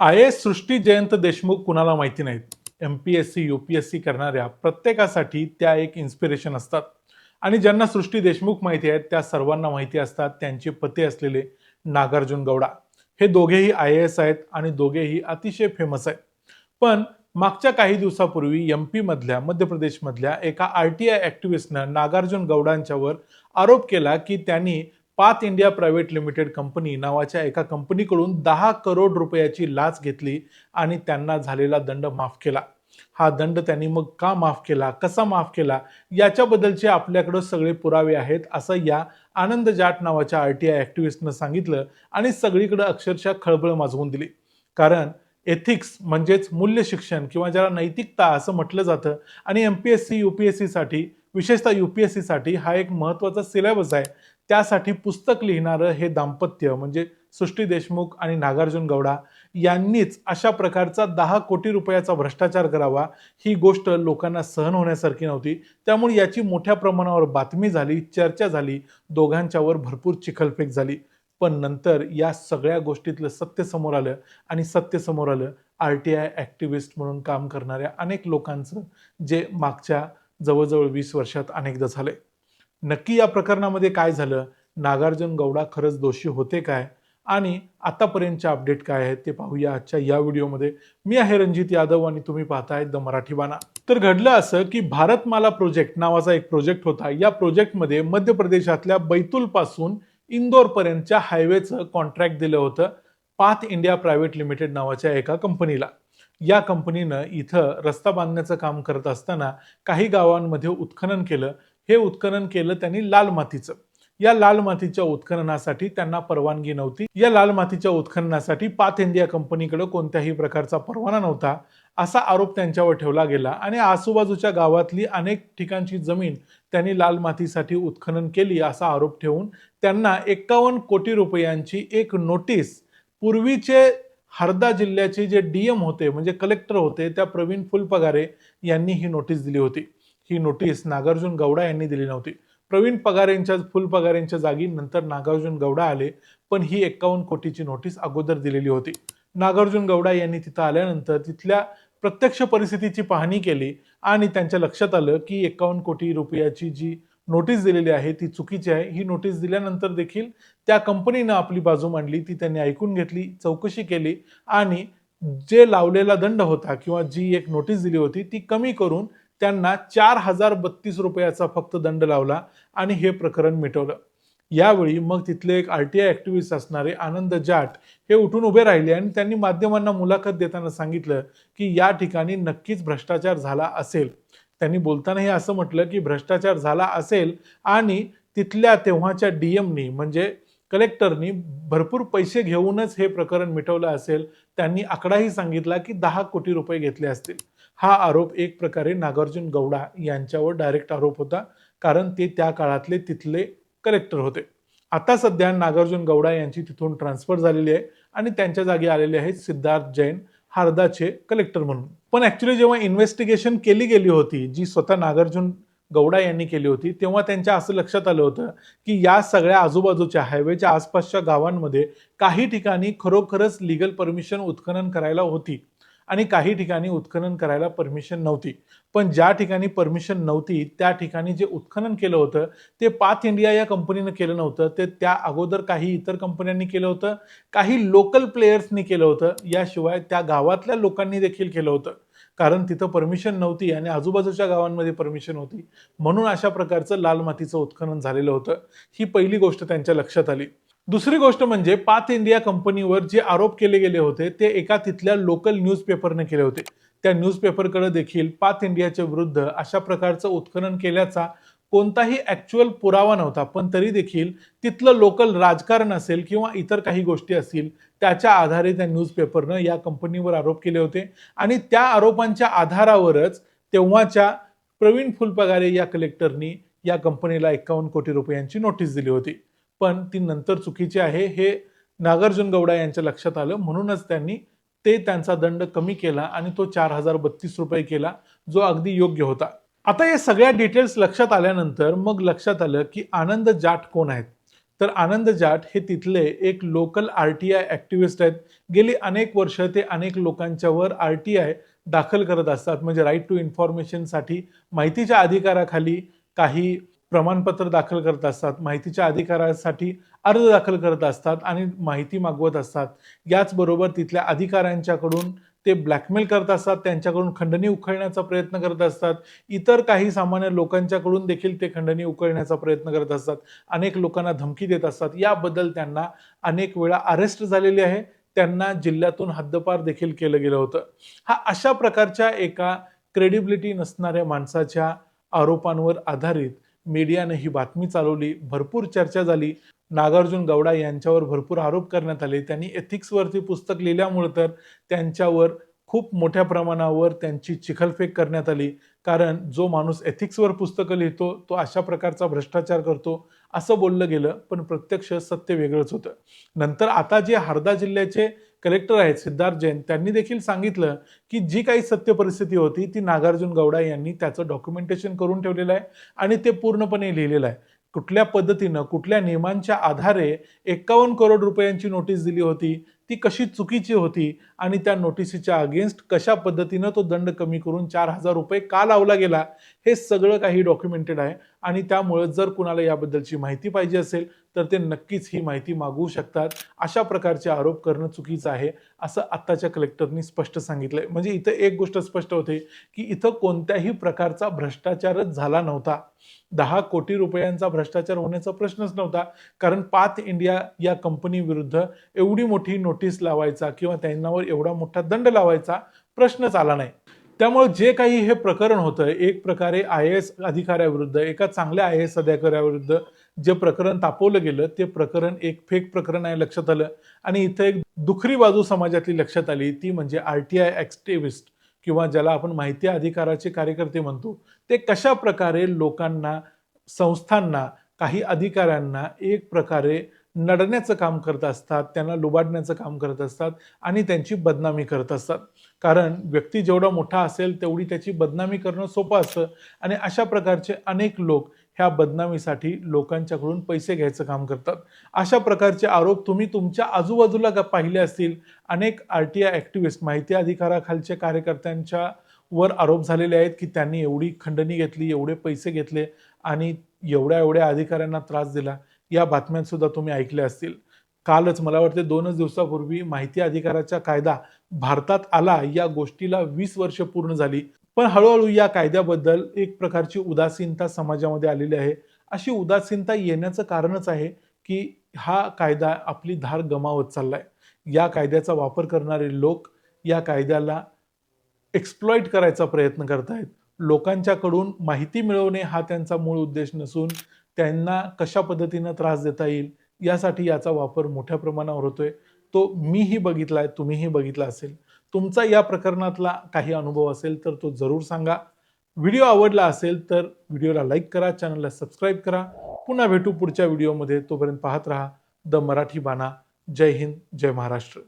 I S सृष्टी जयंत देशमुख कुणाला माहिती नाहीत? M P S C U P S C करणाऱ्या प्रत्येकासाठी त्या एक इन्स्पिरेशन असतात. आणि ज्यांना सृष्टी देशमुख माहिती आहेत त्या सर्वांना माहिती असतात. त्यांचे पती असलेले नागार्जुन गौडा. हे दोघेही आय ए एस आहेत आणि दोघेही अतिशय फेमस आहेत. पण मागच्या काही दिवसापूर्वी एम पीमधल्या मध्य प्रदेशमधल्या एका आर टी आय ॲक्टिव्हिस्टनं नागार्जुन गौडांच्यावर आरोप केला की त्यांनी path India private limited company नावाच्या एका कंपनीकडून दहा करोड रुपयाची लाच घेतली आणि त्यांना झालेला दंड माफ केला. हा दंड त्यांनी मग का माफ केला? कसा माफ केला? याच्याबद्दलचे आपल्याकडं सगळे पुरावे आहेत असं या आनंद जाट नावाच्या आर टी आय ॲक्टिव्हिस्टनं सांगितलं आणि सगळीकडे अक्षरशः खळबळ माजवून दिली. कारण एथिक्स म्हणजेच मूल्य शिक्षण किंवा ज्याला नैतिकता असं म्हटलं जातं आणि M P S C U P S सीसाठी विशेषतः यू पी एस सीसाठी हा एक महत्त्वाचा सिलेबस आहे. त्यासाठी पुस्तक लिहिणारं हे दाम्पत्य म्हणजे सृष्टी देशमुख आणि नागार्जुन गौडा यांनीच अशा प्रकारचा दहा कोटी रुपयाचा भ्रष्टाचार करावा ही गोष्ट लोकांना सहन होण्यासारखी नव्हती. त्यामुळे याची मोठ्या प्रमाणावर बातमी झाली चर्चा झाली दोघांच्यावर भरपूर चिखलफेक झाली. पण नंतर या सगळ्या गोष्टीतलं सत्य समोर आलं आणि सत्य समोर आलं. आर टी आय ॲक्टिव्हिस्ट म्हणून काम करणाऱ्या अनेक लोकांचं जे मागच्या जवळजवळ वीस वर्षात अनेकदा झालंय. नक्की या प्रकरणामध्ये काय झालं? नागार्जुन गौडा खरंच दोषी होते काय? आणि आतापर्यंतचे अपडेट काय आहेत ते पाहूया आजच्या या व्हिडिओमध्ये. मी आहे रणजित यादव आणि तुम्ही पाहताय द मराठी बाणा. तर घडलं असं की भारतमाला प्रोजेक्ट नावाचा एक प्रोजेक्ट होता. या प्रोजेक्टमध्ये मध्य प्रदेशातल्या बैतूल पासून इंदोर पर्यंतच्या हायवेचं कॉन्ट्रॅक्ट दिलं होतं पाथ इंडिया प्रायव्हेट लिमिटेड नावाच्या एका कंपनीला. या कंपनीनं इथं रस्ता बांधण्याचं काम करत असताना काही गावांमध्ये उत्खनन केलं. हे उत्खनन केलं त्यांनी लाल मातीचं. या लाल मातीच्या उत्खननासाठी त्यांना परवानगी नव्हती. या लाल मातीच्या उत्खननासाठी पाथ इंडिया कंपनीकडे कोणत्याही प्रकारचा परवाना नव्हता असा आरोप त्यांच्यावर ठेवला गेला आणि आजूबाजूच्या गावातली अनेक ठिकाणची जमीन त्यांनी लाल मातीसाठी उत्खनन केली असा आरोप ठेवून त्यांना एकावन्न कोटी रुपयांची एक नोटीस पूर्वीचे हरदा जिल्ह्याचे जे डीएम होते म्हणजे कलेक्टर होते त्या प्रवीण फुलपगारे यांनी ही नोटीस दिली होती. ही नोटीस नागार्जुन गौडा यांनी दिली नव्हती. प्रवीण पगारेंच्या फुलपगारेंच्या जागी नंतर नागार्जुन गौडा आले पण ही एकावन्न कोटीची नोटीस अगोदर दिलेली होती. नागार्जुन गौडा यांनी तिथं आल्यानंतर तिथल्या प्रत्यक्ष परिस्थितीची पाहणी केली आणि त्यांच्या लक्षात आलं की एकावन्न कोटी रुपयाची जी नोटीस दिलेली आहे ती चुकीची आहे. ही नोटीस दिल्यानंतर देखील त्या कंपनीनं आपली बाजू मांडली ती त्यांनी ऐकून घेतली चौकशी केली आणि जे लावलेला दंड होता किंवा जी एक नोटीस दिली होती ती कमी करून त्यांना चार हजार बत्तीस रुपयाचा फक्त दंड लावला आणि हे प्रकरण मिटवलं. यावेळी मग तिथले एक आर टी आय ॲक्टिव्हिस्ट असणारे आनंद जाट हे उठून उभे राहिले आणि त्यांनी माध्यमांना मुलाखत देताना सांगितलं की या ठिकाणी नक्कीच भ्रष्टाचार झाला असेल. त्यांनी बोलताना हे असं म्हटलं की भ्रष्टाचार झाला असेल आणि तिथल्या तेव्हाच्या डीएमनी म्हणजे कलेक्टरनी भरपूर पैसे घेऊनच हे प्रकरण मिटवलं असेल. त्यांनी आकडाही सांगितला की दहा कोटी रुपये घेतले असतील. हा आरोप एक प्रकारे नागार्जुन गौडा यांच्यावर डायरेक्ट आरोप होता. कारण ते त्या काळातले तिथले कलेक्टर होते. आता सध्या नागार्जुन गौडा यांची तिथून ट्रान्सफर झालेली आहे आणि त्यांच्या जागी आलेले आहेत सिद्धार्थ जैन हारदाचे कलेक्टर म्हणून. पण ऍक्च्युली जेव्हा इन्व्हेस्टिगेशन केली गेली होती जी स्वतः नागार्जुन गौडा यांनी केली होती तेव्हा त्यांच्या असं लक्षात आलं होतं की या सगळ्या आजूबाजूच्या हायवेच्या आसपासच्या गावांमध्ये काही ठिकाणी खरोखरच लिगल परमिशन उत्खनन करायला होती. आणि काही ठिकाणी उत्खनन करायला परमिशन नव्हती. पण ज्या ठिकाणी परमिशन नव्हती त्या ठिकाणी जे उत्खनन केलं होतं ते पाथ इंडिया या कंपनीनं केलं नव्हतं. ते त्या अगोदर काही इतर कंपन्यांनी केलं होतं. काही लोकल प्लेयर्सनी केलं होतं. याशिवाय त्या गावातल्या लोकांनी देखील केलं होतं. कारण तिथं परमिशन नव्हती आणि आजूबाजूच्या गावांमध्ये परमिशन होती. म्हणून अशा प्रकारचं लाल मातीचं उत्खनन झालेलं होतं. ही पहिली गोष्ट त्यांच्या लक्षात आली. दुसरी गोष्ट म्हणजे पाथ इंडिया कंपनीवर जे आरोप केले गेले होते ते एका तिथल्या लोकल न्यूजपेपरने केले होते. त्या न्यूजपेपरकडे देखील पाथ इंडियाच्या विरुद्ध अशा प्रकारचं उत्खनन केल्याचा कोणताही ऍक्च्युअल पुरावा नव्हता. पण तरी देखील तिथलं लोकल राजकारण असेल किंवा इतर काही गोष्टी असतील त्याच्या आधारे त्या न्यूजपेपरनं या कंपनीवर आरोप केले होते. आणि त्या आरोपांच्या आधारावरच तेव्हाच्या प्रवीण फुलपगारे या कलेक्टरनी या कंपनीला एकावन्न कोटी रुपयांची नोटीस दिली होती. पण ती नंतर चुकीची आहे हे नागार्जुन गौडा यांच्या लक्षात आलं. म्हणूनच त्यांनी ते त्यांचा दंड कमी केला आणि तो चार हजार बत्तीस रुपये केला जो अगदी योग्य होता. आता या सगळ्या डिटेल्स लक्षात आल्यानंतर मग लक्षात आलं की आनंद जाट कोण आहेत? तर आनंद जाट हे तिथले एक local R T I activist आहेत. गेली अनेक वर्ष ते अनेक लोकांच्यावर आर टी आय दाखल करत असतात. म्हणजे राईट टू इन्फॉर्मेशनसाठी माहितीच्या अधिकाराखाली काही प्रमाणपत्र दाखल करत असतात माहितीच्या अधिकारासाठी अर्ज दाखल करत असतात आणि माहिती मागवत असतात. याचबरोबर तिथल्या अधिकाऱ्यांच्याकडून ते ब्लॅकमेल करत असतात त्यांच्याकडून खंडणी उखळण्याचा प्रयत्न करत असतात. इतर काही सामान्य लोकांच्याकडून देखील ते खंडणी उखळण्याचा प्रयत्न करत असतात. अनेक लोकांना धमकी देत असतात. याबद्दल त्यांना अनेक वेळा अरेस्ट झालेली आहे. त्यांना जिल्ह्यातून हद्दपार देखील केलं गेलं होतं. हा अशा प्रकारच्या एका क्रेडिबिलिटी नसणाऱ्या माणसाच्या आरोपांवर आधारित मीडियाने ही बातमी चालवली भरपूर चर्चा झाली. नागार्जुन गौडा यांच्यावर भरपूर आरोप करण्यात आले. त्यांनी एथिक्सवरती पुस्तक लिहिल्यामुळे तर त्यांच्यावर खूप मोठ्या प्रमाणावर त्यांची चिखलफेक करण्यात आली. कारण जो माणूस एथिक्सवर पुस्तकं लिहितो तो अशा प्रकारचा भ्रष्टाचार करतो असं बोललं गेलं. पण प्रत्यक्ष सत्य वेगळंच होतं. नंतर आता जे हरदा जिल्ह्याचे कलेक्टर आहेत सिद्धार्थ जैन त्यांनी देखील सांगितलं की जी काही सत्य परिस्थिती होती ती नागार्जुन गौडा यांनी त्याचं डॉक्युमेंटेशन करून ठेवलेलं आहे आणि ते पूर्णपणे लिहिलेलं आहे. कुठल्या पद्धतीनं कुठल्या नियमांच्या आधारे एकावन्न करोड रुपयांची नोटीस दिली होती ती कशी चुकीची होती आणि त्या नोटिसीच्या अगेन्स्ट कशा पद्धतीनं तो दंड कमी करून चार हजार रुपये का लावला गेला हे सगळं काही डॉक्युमेंटेड आहे. आणि त्यामुळे जर कुणाला याबद्दलची माहिती पाहिजे असेल तर ते नक्कीच ही माहिती मागवू शकतात. अशा प्रकारचे आरोप करणं चुकीचं आहे असं आत्ताच्या कलेक्टरनी स्पष्ट सांगितलंय. म्हणजे इथं एक गोष्ट स्पष्ट होते की इथं कोणत्याही प्रकारचा भ्रष्टाचारच झाला नव्हता. दहा कोटी रुपयांचा भ्रष्टाचार होण्याचा प्रश्नच नव्हता. कारण पाथ इंडिया या कंपनीविरुद्ध एवढी मोठी नोटीस नोटीस लावायचा किंवा त्यांनावर एवढा मोठा दंड लावायचा प्रश्नच आला नाही. त्यामुळे जे काही हे प्रकरण होतं एक प्रकारे आय एस अधिकाऱ्याविरुद्ध एका चांगल्या आय एस अधिकाऱ्याविरुद्ध जे प्रकरण तापवलं गेलं ते प्रकरण एक फेक प्रकरण आहे लक्षात आलं. आणि इथं एक दुखरी बाजू समाजातली लक्षात आली ती म्हणजे आर टी आय ॲक्टिव्हिस्ट किंवा ज्याला आपण माहिती अधिकाराचे कार्यकर्ते म्हणतो ते कशा प्रकारे लोकांना संस्थांना काही अधिकाऱ्यांना एक प्रकारे नडण्याचं काम करत असतात त्यांना लुबाडण्याचं काम करत असतात आणि त्यांची बदनामी करत असतात. कारण व्यक्ती जेवढा मोठा असेल तेवढी त्याची बदनामी करणं सोपं असतं आणि अशा प्रकारचे अनेक लोक ह्या बदनामीसाठी लोकांच्याकडून पैसे घ्यायचं काम करतात. अशा प्रकारचे आरोप तुम्ही तुमच्या आजूबाजूला ग- पाहिले असतील? अनेक आर टी आय ॲक्टिव्हिस्ट माहिती अधिकाराखालच्या कार्यकर्त्यांच्या वर आरोप झालेले आहेत की त्यांनी एवढी खंडणी घेतली एवढे पैसे घेतले आणि एवढ्या एवढ्या अधिकाऱ्यांना त्रास दिला. या बातम्या सुद्धा तुम्ही ऐकल्या असतील. कालच मला वाटते दोनच दिवसापूर्वी माहिती अधिकाराचा कायदा भारतात आला या गोष्टीला वीस वर्ष पूर्ण झाली. पण हळूहळू या कायद्याबद्दल एक प्रकारची उदासीनता समाजामध्ये आलेली आहे. अशी उदासीनता येण्याचं कारणच आहे की हा कायदा आपली धार गमावत चाललाय. या कायद्याचा वापर करणारे लोक या कायद्याला एक्सप्लॉइट करायचा प्रयत्न करतायत. लोकांच्याकडून माहिती मिळवणे हा त्यांचा मूळ उद्देश नसून त्यांना कशा पद्धतीनं त्रास देता येईल यासाठी याचा वापर मोठ्या प्रमाणावर होतोय. तो मीही बघितला आहे तुम्हीही बघितला असेल. तुमचा या प्रकरणातला काही अनुभव असेल तर तो जरूर सांगा. व्हिडिओ आवडला असेल तर व्हिडिओला लाईक करा चॅनलला सबस्क्राईब करा. पुन्हा भेटू पुढच्या व्हिडिओमध्ये. तोपर्यंत पाहत राहा द मराठी बाणा. जय हिंद जय महाराष्ट्र.